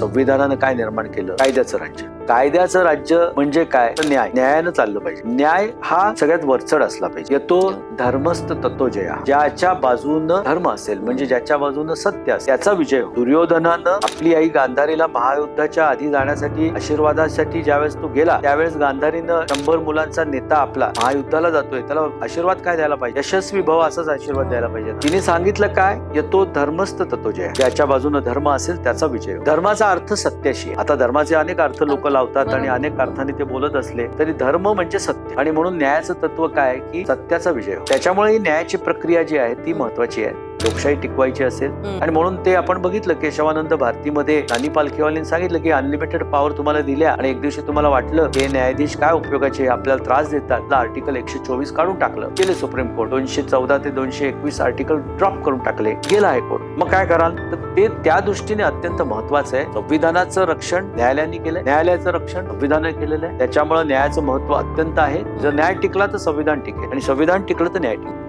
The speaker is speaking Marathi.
संविधानानं काय निर्माण केलं? कायद्याचं राज्य. कायद्याचं राज्य म्हणजे काय? तर न्याय. न्यायानं चाललं पाहिजे. न्याय हा सगळ्यात वरचढ असला पाहिजे. येतो धर्मस्थ तत्वजया ज्याच्या बाजूनं धर्म असेल म्हणजे ज्याच्या बाजूनं सत्य असेल त्याचा विजय दुर्योधनानं आपली आई गांधारीला महायुद्धाच्या आधी जाण्यासाठी आशीर्वादासाठी ज्यावेळेस तो गेला त्यावेळेस गांधारीनं शंभर मुलांचा नेता आपला महायुद्धाला जातोय. त्याला आशीर्वाद काय द्यायला पाहिजे? यशस्वी भाव असाच आशीर्वाद द्यायला पाहिजे. तिने सांगितलं काय? येतो धर्मस्थ तत्वजय ज्याच्या बाजूनं धर्म असेल त्याचा विजय धर्माचा अर्थ सत्याशी आता धर्माचे अनेक अर्थ लोक लावतात आणि अनेक अर्थाने ते बोलत असले तरी धर्म म्हणजे सत्य. आणि म्हणून न्यायाचं तत्व काय की सत्याचा विजय. त्याच्यामुळे ही न्यायाची प्रक्रिया जी आहे ती महत्वाची आहे. लोकशाही टिकवायची असेल. आणि म्हणून ते आपण बघितलं केशवानंद भारतीमध्ये नानी पालखीवालींनी सांगितलं की अनलिमिटेड पॉवर तुम्हाला दिल्या आणि एक दिवशी तुम्हाला वाटलं हे न्यायाधीश काय उपयोगाचे आपल्याला त्रास देतात. आर्टिकल एकशे चोवीस काढून टाकलं. गेले सुप्रीम कोर्ट. दोनशे चौदा ते दोनशे एकवीस आर्टिकल ड्रॉप करून टाकले. गेला हायकोर्ट. मग काय कराल? तर ते त्या दृष्टीने अत्यंत महत्वाचं आहे. संविधानाचं रक्षण न्यायालयाने केलंय. न्यायालयाचं रक्षण संविधानाने केलेलं आहे. त्याच्यामुळे न्यायाचं महत्त्व अत्यंत आहे. जर न्याय टिकला तर संविधान टिकेल. आणि संविधान टिकलं तर न्याय टिकेल.